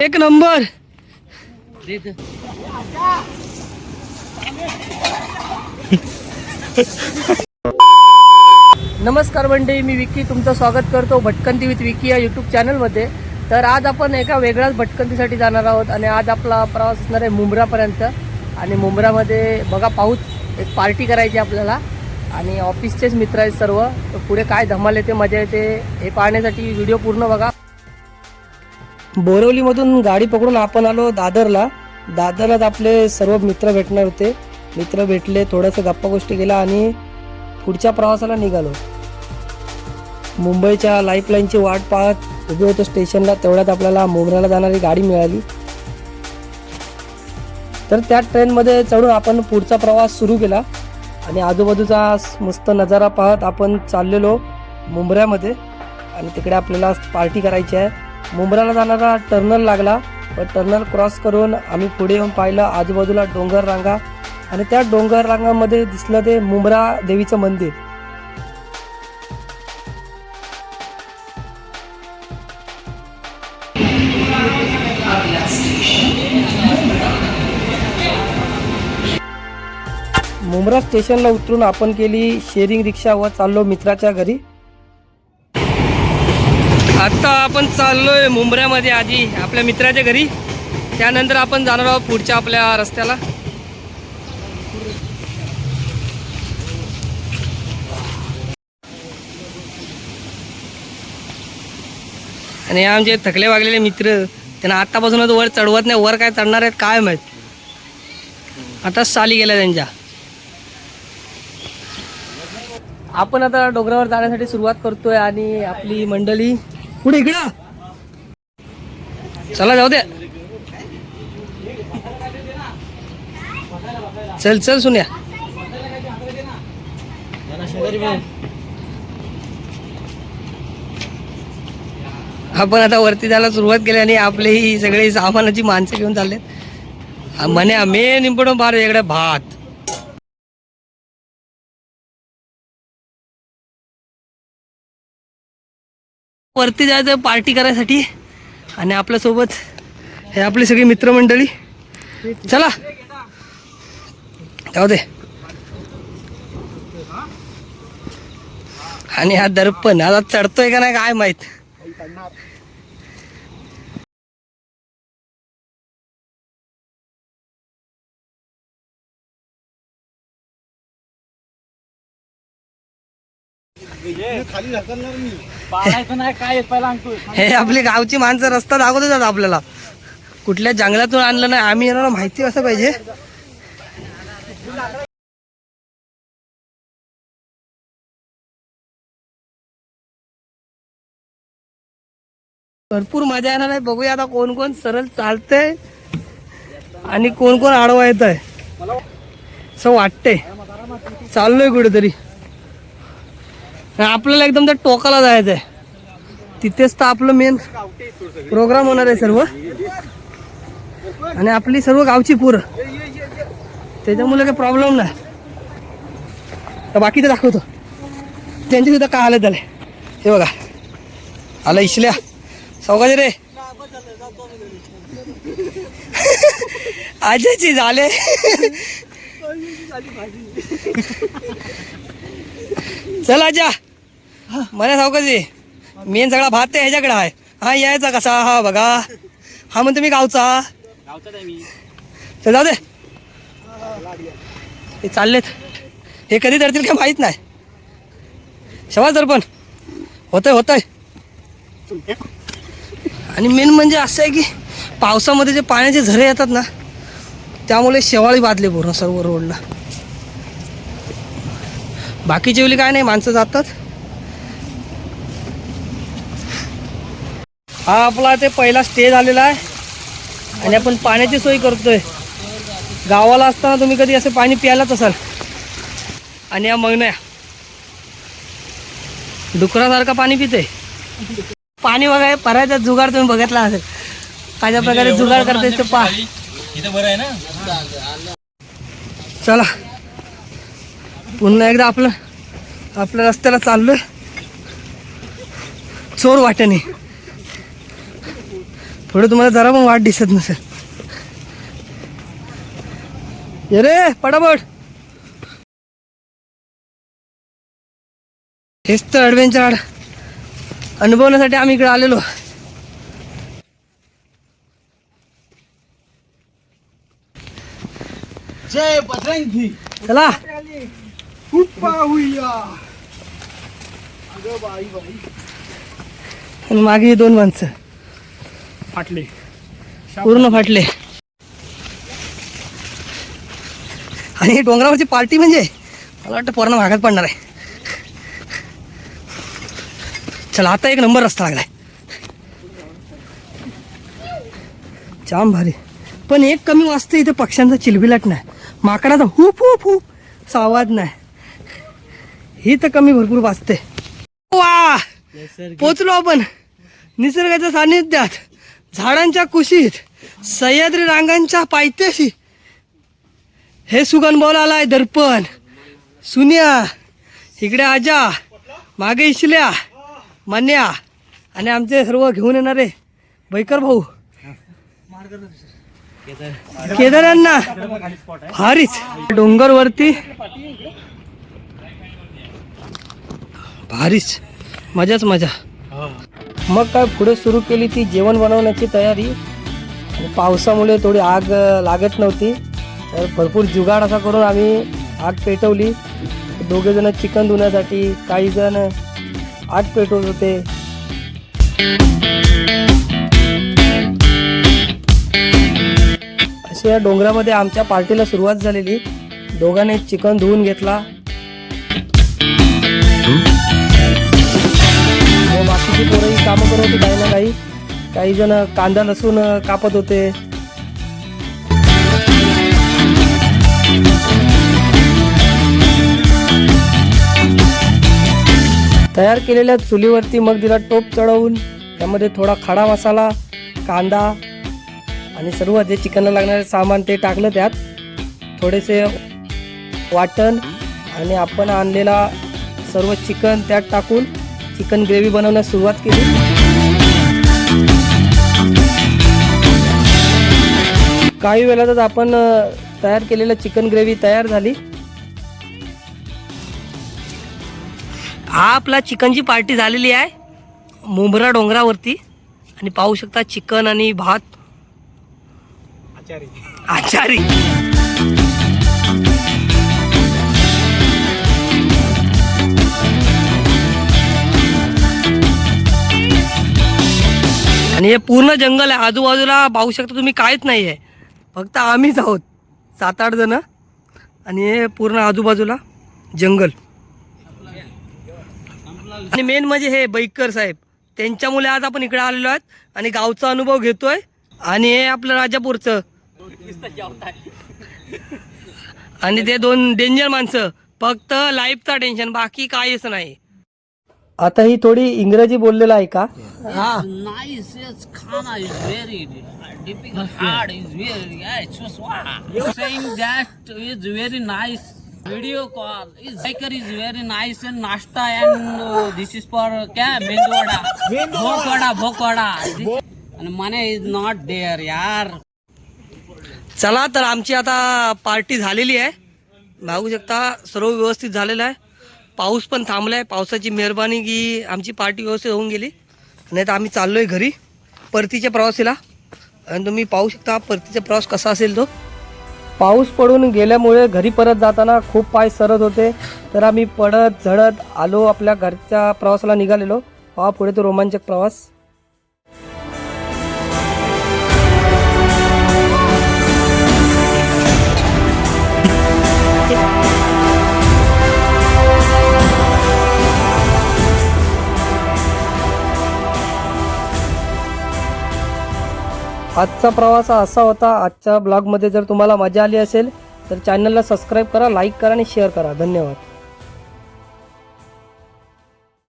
एक नंबर. नमस्कार मंडळी मी विकी. तुमचं स्वागत करतो भटकंती विथ विकी या यूट्यूब चॅनलमध्ये तर आज आपण एका वेगळ्याच भटकंतीसाठी जाणार आहोत आणि आज आपला प्रवास असणार आहे मुंब्रापर्यंत. आणि मुंब्रामध्ये बघा पाऊस एक पार्टी करायची आपल्याला. आणि ऑफिसचेच मित्र आहेत सर्व. तर पुढे काय धमाल येते मजा येते हे पाहण्यासाठी व्हिडिओ पूर्ण बघा. बोरवलीमधून गाडी पकडून आपण आलो दादरला. दादरलाच आपले सर्व मित्र भेटणार होते. मित्र भेटले थोडंसं गप्पा गोष्टी केला आणि पुढच्या प्रवासाला निघालो. मुंबईच्या लाईफलाईनची वाट पाहत उभे होतो स्टेशनला. तेवढ्यात आपल्याला मोगऱ्याला जाणारी गाडी मिळाली. तर त्या ट्रेनमध्ये चढून आपण पुढचा प्रवास सुरू केला. आणि आजूबाजूचा मस्त नजारा पाहत आपण चाललेलो मुंबऱ्यामध्ये. आणि तिकडे आपल्याला पार्टी करायची आहे. मुंब्राला जाणारा टर्नल लागला. व टर्नल क्रॉस करून आम्ही पुढे येऊन पाहिलं. आजूबाजूला डोंगर रांगा आणि त्या डोंगर रांगामध्ये दिसलं ते मुंब्रा देवीचं मंदिर. मुंब्रा स्टेशनला उतरून आपण केली शेअरिंग रिक्षा व चाललो मित्राच्या घरी. आता आपण चाललोय मुंबऱ्यामध्ये आधी आपल्या मित्राच्या घरी. त्यानंतर आपण जाणार आहोत पुढच्या आपल्या रस्त्याला. आणि आमचे थकले वागलेले मित्र त्यांना आतापासूनच वर चढवत नाही वर काय चढणार आहेत काय माहीत. आताच साली गेल्या त्यांच्या. आपण आता डोंगरावर जाण्यासाठी सुरुवात करतोय आणि आपली मंडळी कुठे इकडं चला जाऊ द्या चल चल सुन्या. आपण आता वरती जायला सुरुवात केली आणि आपले ही सगळे सामानाची माणसं घेऊन चालले म्हणे मेन इम्पॉर्टंट फार वेगळं भात. वरती जायचं पार्टी करायसाठी आणि आपल्यासोबत हे आपली सगळी मित्रमंडळी. चला. जाऊ दे. आणि हा दर्पण आता चढतोय का नाही काय माहीत. हे आपली गावची माणसं रस्ता दाखवत येतात आपल्याला. कुठल्या जंगलातून आणलं नाही आम्ही येणार माहिती असं पाहिजे. भरपूर मजा येणार आहे. बघूया आता कोण कोण सरळ चालतंय आणि कोण कोण आडवा येत आहे असं वाटतंय. चाललोय कुठेतरी. आपल्याला एकदम त्या टोकाला जायचं आहे तिथेच तर आपलं मेन प्रोग्राम होणार आहे सर्व. आणि आपली सर्व गावची पूर. त्याच्यामुळे काही प्रॉब्लेम नाही. तर बाकीचं दाखवतो. त्यांची सुद्धा काय आलं झाले. हे बघा. आलं इशल्या सावकाश रे. आजची झाले. चल आजा. मला सावकाशी. मेन सगळा भात आहे ह्याच्याकडे आहे. हा यायचा कसा? हा बघा. हा म्हणतो मी गावचा? चल जाऊ दे. हे चाललेत. हे कधी धरतील काय माहीत नाही. शवाल तर पण. होतंय होतंय. आणि मेन म्हणजे असं आहे की पावसामध्ये जे पाण्याचे झरे येतात ना त्यामुळे शेवाळी बांधले पूर्ण सर्व रोडला. बाकीची वेळी काय नाही माणसं जातात. हा आपला ते पहिला स्टे झालेला आहे. आणि आपण पाण्याची सोय करतोय. गावाला असताना तुम्ही कधी असं पाणी प्यायलाच असाल. आणि या मगण्या डुकरासारखं पाणी पिते पाणी बघाय परायचा जुगार तुम्ही बघितला असेल. कशा प्रकारे जुगार करते ते पा आहे ना? चला. पुन्हा एकदा आपलं आपल्या रस्त्याला चाललोय. चोर वाटेने पुढे तुम्हाला जरा पण वाट दिसत नसेल. ये रे पटापट. हेच तर ॲडव्हेंचर अनुभवण्यासाठी आम्ही इकडे आलेलो. जय बजरंगी चला. आणि मागे दोन माणसं. फाटले. पूर्ण फाटले. आणि ही डोंगरावरची पार्टी म्हणजे मला वाटतं पूर्ण भागात पडणार आहे. चला आता एक नंबर रस्ता लागलाय. जाम भारी. पण एक कमी वाजतं इथे पक्ष्यांचा चिलबिलाट नाही. माकडाचा हुप हुप हुप असा आवाज नाही. ही तर कमी भरपूर वाजते. वा! पोचलो आपण. निसर्गाच्या सानिध्यात झाडांच्या कुशीत सह्याद्री रांगांच्या पायथ्याशी. हे सुगन बोलायला आहे दर्पण. सुन्या इकडे आजा मागे इशल्या मन्या. आणि आमचे सर्व घेऊन येणारे बैकर भाऊ. केदारांना भारीच. डोंगरवरती. भारीच. मजाच मजा. मग काय पुढे सुरू केली ती जेवण बनवण्याची तयारी. आणि पावसामुळे थोडी आग लागत नव्हती. तर भरपूर जुगाड असा करून आम्ही आग पेटवली. दोघेजणं चिकन धुण्यासाठी काही जण आग पेटवत होते. अशा या डोंगरामध्ये आमच्या पार्टीला सुरुवात झालेली. दोघांनी चिकन धुवून घेतला. काही जण कांदा लसूण कापत होते. तयार केलेल्या चुलीवरती मग तिला टोप चढवून. त्यामध्ये थोडा खडा मसाला कांदा आणि सर्व जे चिकनला लागणारे सामान ते टाकलं त्यात. थोडेसे वाटण आणि आपण आणलेला सर्व चिकन त्यात टाकून चिकन ग्रेव्ही बनवण्यास सुरुवात केली. काही वेळातच आपण तयार केलेलं चिकन ग्रेव्ही तयार झाली. हा आपला चिकनची पार्टी झालेली आहे. मुंबरा डोंगरावरती. आणि पाहू शकता चिकन आणि भात. आचारी. आचारी आणि हे पूर्ण जंगल आहे. आजूबाजूला पाहू शकता तुम्ही काहीच नाही आहे फक्त आम्हीच आहोत. सात आठ जण आणि हे पूर्ण आजूबाजूला जंगल. आणि मेन म्हणजे हे बैकर साहेब. त्यांच्यामुळे आज आपण इकडे आलेलो आहेत आणि गावचा अनुभव घेतोय आणि हे आपलं राजापूरचं. आणि ते दोन डेंजर माणसं. फक्त लाईफचा टेन्शन बाकी काहीच नाही. आता ही थोडी इंग्रजी बोललेला आहे का? Video call is very nice and nashta and this is for क्या मेंदवाडा भोकवाडा भोकवाडा आणि मने इज नॉट डेअर यार चला तर आमची आता पार्टी झालेली आहे. भागू शकता सर्व व्यवस्थित झालेलं आहे. पाऊस पण थांबलाय. पावसाची मेहरबानी की आमची पार्टी व्यवस्थित होऊन गेली. नाही तर आम्ही चाललोय घरी परतीच्या प्रवासीला. आणि तुम्ही पाहू शकता परतीचा प्रवास कसा असेल तो. पाऊस पडून गेल्यामुळे घरी परत जाताना खूप पाय सरत होते. तर आम्ही पडत झडत आलो आपल्या घरच्या प्रवासाला निघालेलो. पहा पुढे तो रोमांचक प्रवास. आजचा प्रवास हा असा होता आजच्या ब्लॉगमध्ये जर तुम्हाला मजा आली असेल तर चॅनलला सबस्क्राईब करा लाईक करा आणि शेअर करा. धन्यवाद.